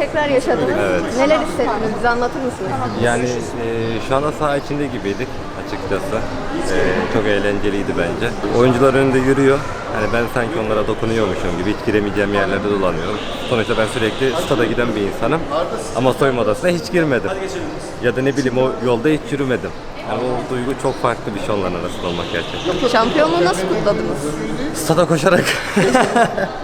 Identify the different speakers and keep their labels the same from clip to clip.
Speaker 1: tekrar yaşadınız.
Speaker 2: Evet.
Speaker 1: Neler hissettiniz? Bize anlatır mısınız?
Speaker 2: Yani e, şu anda saha içinde gibiydik açıkçası. E, çok eğlenceliydi bence. Oyuncular önünde yürüyor. Yani ben sanki onlara dokunuyormuşum gibi hiç giremeyeceğim yerlerde dolanıyorum. Sonuçta ben sürekli stada giden bir insanım. Ama soyunma odasına hiç girmedim. Ya da ne bileyim o yolda hiç yürümedim. Yani o duygu çok farklı bir şey onların arasında olmak gerçekten.
Speaker 1: Şampiyonluğu nasıl kutladınız?
Speaker 2: Stada koşarak.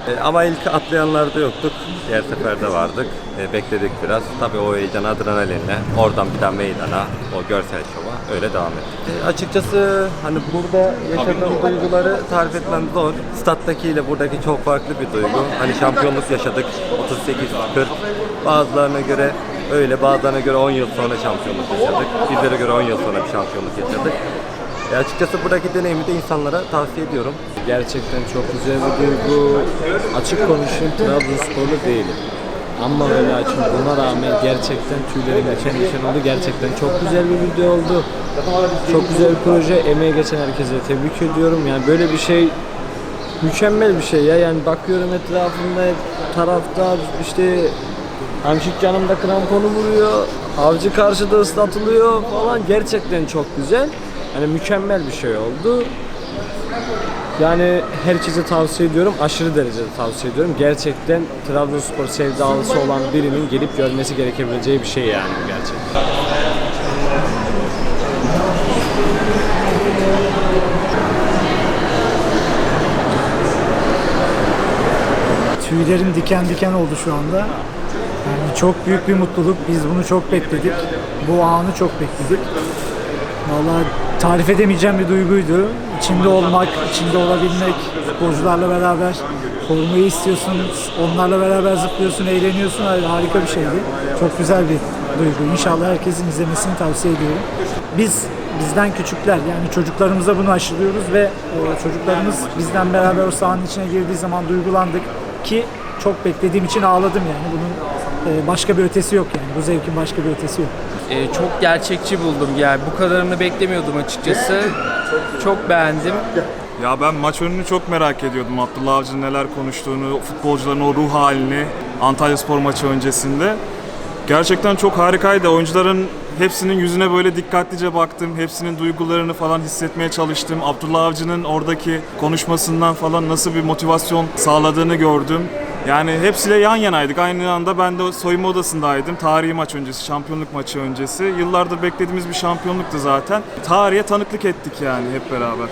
Speaker 2: E, Ama ilk atlayanlarda yoktuk. Diğer seferde vardık. E, bekledik biraz. Tabii o heyecan adrenalinle. Oradan bir daha meydana, o görsel şova öyle devam ettik. E, açıkçası hani burada yaşadığım duyguları tarif etmem zor. Stat'taki ile buradaki çok farklı bir duygu. Hani şampiyonluk yaşadık. 38-40. Bazılarına göre öyle, bazılarına göre 10 yıl sonra şampiyonluk yaşadık. Bizlere göre 10 yıl sonra bir şampiyonluk yaşadık. E, açıkçası buradaki deneyimi de insanlara tavsiye ediyorum.
Speaker 3: Gerçekten çok güzel bir duygu. Açık konuşayım Trabzonsporlu değilim. Ama öyle açım buna rağmen gerçekten tüylerim diken diken oldu. Gerçekten çok güzel bir video oldu. Çok güzel bir proje. Emeği geçen herkese tebrik ediyorum. Yani böyle bir şey mükemmel bir şey ya. Yani bakıyorum etrafımda taraftar işte Hamşik canımda kramponu vuruyor. Avcı karşıda ıslatılıyor falan. Gerçekten çok güzel. Yani mükemmel bir şey oldu. Yani herkese tavsiye ediyorum. Aşırı derecede tavsiye ediyorum. Gerçekten Trabzonspor sevdalısı olan birinin gelip görmesi gerekebileceği bir şey yani gerçekten.
Speaker 4: Tüylerim diken diken oldu şu anda. Çok büyük bir mutluluk. Biz bunu çok bekledik. Bu anı çok bekledik. Vallahi tarif edemeyeceğim bir duyguydu. İçinde olmak, içinde olabilmek, futbolcularla beraber formayı istiyorsun, onlarla beraber zıplıyorsun, eğleniyorsun. Harika bir şeydi. Çok güzel bir duygu. İnşallah herkesin izlemesini tavsiye ediyorum. Biz bizden küçükler yani çocuklarımıza bunu aşılıyoruz ve e, çocuklarımız bizden beraber o sahanın içine girdiği zaman duygulandık ki çok beklediğim için ağladım yani bunun e, başka bir ötesi yok yani bu zevkin başka bir ötesi yok.
Speaker 5: Ee, çok gerçekçi buldum yani bu kadarını beklemiyordum açıkçası. Çok beğendim.
Speaker 6: Ya ben maç önünü çok merak ediyordum. Abdullah Avcı'nın neler konuştuğunu, futbolcuların o ruh halini Antalya Spor maçı öncesinde. Gerçekten çok harikaydı. Oyuncuların hepsinin yüzüne böyle dikkatlice baktım. Hepsinin duygularını falan hissetmeye çalıştım. Abdullah Avcı'nın oradaki konuşmasından falan nasıl bir motivasyon sağladığını gördüm. Yani hepsiyle yan yanaydık. Aynı anda ben de soyunma odasındaydım. Tarihi maç öncesi, şampiyonluk maçı öncesi. Yıllardır beklediğimiz bir şampiyonluktu zaten. Tarihe tanıklık ettik yani hep beraber.